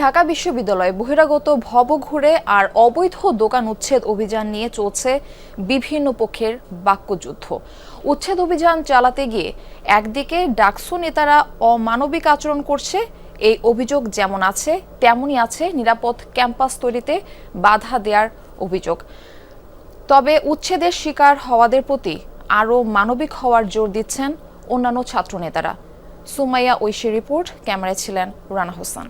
ঢাকা বিশ্ববিদ্যালয়ে বহিরাগত ভব ঘুরে আর অবৈধ দোকান উচ্ছেদ অভিযান নিয়ে চলছে বিভিন্ন পক্ষের বাক্যযুদ্ধ। উচ্ছেদ অভিযান চালাতে গিয়ে একদিকে ডাকসু নেতারা অমানবিক আচরণ করছে, এই অভিযোগ যেমন আছে, তেমনই আছে নিরাপদ ক্যাম্পাস তৈরিতে বাধা দেওয়ার অভিযোগ। তবে উচ্ছেদের শিকার হওয়াদের প্রতি আরও মানবিক হওয়ার জোর দিচ্ছেন অন্যান্য ছাত্রনেতারা সুমাইয়া ঐশী রিপোর্ট, ক্যামেরায় ছিলেন রানা হোসেন।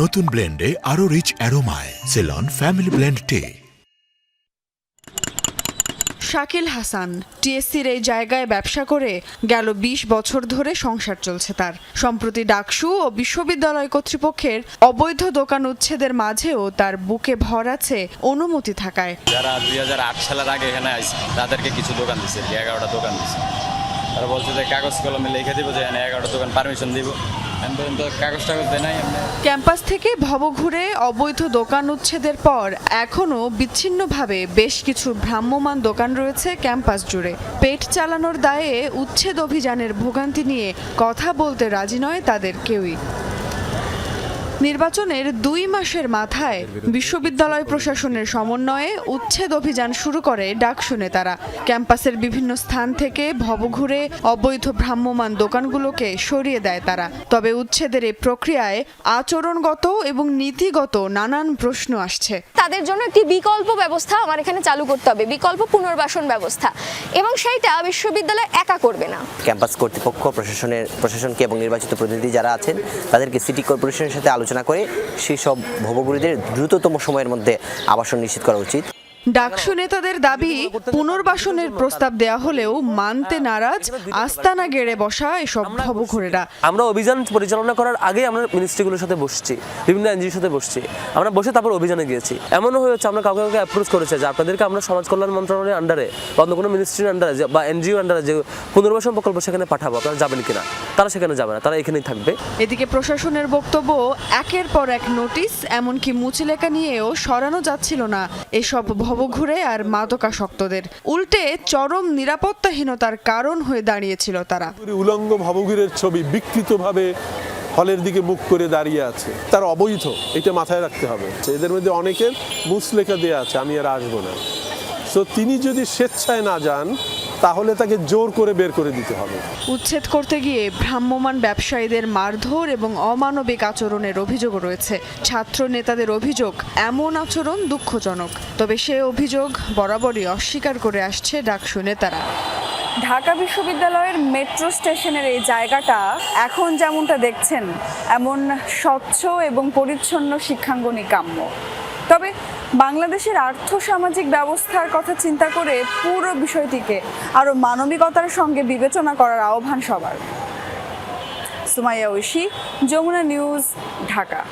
নতুন ব্লেন্ডে আরও rich অ্যারোমায় Ceylon family blend tea Shakil Hasan টিএসসির এই জায়গায় ব্যবসা করে গেল ২০ বছর ধরে সংসার চলছে তার। সম্প্রতি ডাকসু ও বিশ্ববিদ্যালয় কর্তৃপক্ষের অবৈধ দোকান উচ্ছেদের মাঝেও তার বুকে ভর আছে অনুমতি থাকায়। যারা দুই হাজার আট সালের আগে এখানে আইছে তাদেরকে কিছু দোকান দিচ্ছে এগারোটা দোকান দিচ্ছে তারা বলছে যে কাগজ কলমে লিখে দিব যে এগারোটা দোকান পারমিশন দিব। ক্যাম্পাস থেকে ভব ঘুরে অবৈধ দোকান উচ্ছেদের পর এখনও বিচ্ছিন্নভাবে বেশ কিছু ভ্রাম্যমান দোকান রয়েছে ক্যাম্পাস জুড়ে। পেট চালানোর দায়ে উচ্ছেদ অভিযানের ভোগান্তি নিয়ে কথা বলতে রাজি নয় তাদের কেউই। নির্বাচনের দুই মাসের মাথায় বিশ্ববিদ্যালয় প্রশাসনের সমন্বয়ে উচ্ছেদ অভিযান শুরু করে ডাক ডাকসু নেতারা। ক্যাম্পাসের বিভিন্ন স্থান থেকে ভবঘুরে অবৈধ ভ্রাম্যমাণ দোকানগুলোকে সরিয়ে দেয় তারা। তবে উচ্ছেদের এই প্রক্রিয়ায় আচরণগত এবং নীতিগত নানান প্রশ্ন আসছে। তাদের জন্য একটি বিকল্প ব্যবস্থা আমার এখানে চালু করতে হবে বিকল্প পুনর্বাসন ব্যবস্থা। এবং সেইটা বিশ্ববিদ্যালয় একা করবে না। ক্যাম্পাস কর্তৃপক্ষ প্রশাসনের প্রশাসনকে এবং নির্বাচিত প্রতিনিধি যারা আছেন তাদেরকে সিটি কর্পোরেশনের সাথে আলোচনা করে সেই সব ভবগুলিদের দ্রুততম সময়ের মধ্যে আবাসন নিশ্চিত করা উচিত। ডাকসু নেতাদের দাবি পুনর্বাসনের প্রস্তাব দেয়া হলেও মানতে নারাজ আস্তানা গেড়ে বসা এসব ভবঘুরেরা। আমরা অভিযান পরিচালনা করার আগে আমরা মিনিস্ট্রিগুলোর সাথে বসছি বিভিন্ন এনজিওর সাথে বসছি। আমরা বসে তারপর অভিযানে গিয়েছি। এমনও হয়েছে আমরা কাউকে কাউকে অ্যাপ্রোচ করেছে যে আপনাদেরকে আমরা সমাজ কল্যাণ মন্ত্রণালয়ের আন্ডারে বা অন্য কোনো মিনিস্ট্রির আন্ডারে বা এনজিও আন্ডারে যে পুনর্বাসন প্রকল্প সেখানে পাঠাবো আপনারা যাবেন কিনা? তারা সেখানে যাবে না তারা এখানেই থাকবে। এদিকে প্রশাসনের বক্তব্য একের পর এক নোটিশ এমনকি মুচিলেখা নিয়েও সরানো যাচ্ছিল না এসব ভবঘুরে আর মাদকাসক্তদের। উল্টে চরম নিরাপত্তাহীনতার কারণ হয়ে দাঁড়িয়েছিল তারা। উলঙ্গ ভবঘুরের ছবি বিকৃতভাবে হলের দিকে মুখ করে দাঁড়িয়ে আছে। তার অবৈধ, এটা মাথায় রাখতে হবে। এদের মধ্যে অনেকের মুসলেখা দেওয়া আছে, আমি আর আসব না। তো তিনি যদি স্বেচ্ছায় না যান তাহলে তাকে জোর করে বের করে দিতে হবে। উচ্ছেদ করতে গিয়ে ভ্রাম্যমাণ ব্যবসায়ীদের মারধর এবং অমানবিক আচরণের অভিযোগ রয়েছে। ছাত্র নেতাদের অভিযোগ এমন আচরণ দুঃখজনক তবে সে অভিযোগ বরাবরই অস্বীকার করে আসছে ডাকসু নেতারা। ঢাকা বিশ্ববিদ্যালয়ের মেট্রো স্টেশনের এই জায়গাটা এখন যেমনটা দেখছেন এমন স্বচ্ছ এবং পরিচ্ছন্ন শিক্ষাঙ্গনই কাম্য। তবে বাংলাদেশের আর্থ সামাজিক ব্যবস্থার কথা চিন্তা করে পুরো বিষয়টিকে আরও মানবিকতার সঙ্গে বিবেচনা করার আহ্বান সবার। সুমাইয়া ঐশী, যমুনা নিউজ, ঢাকা।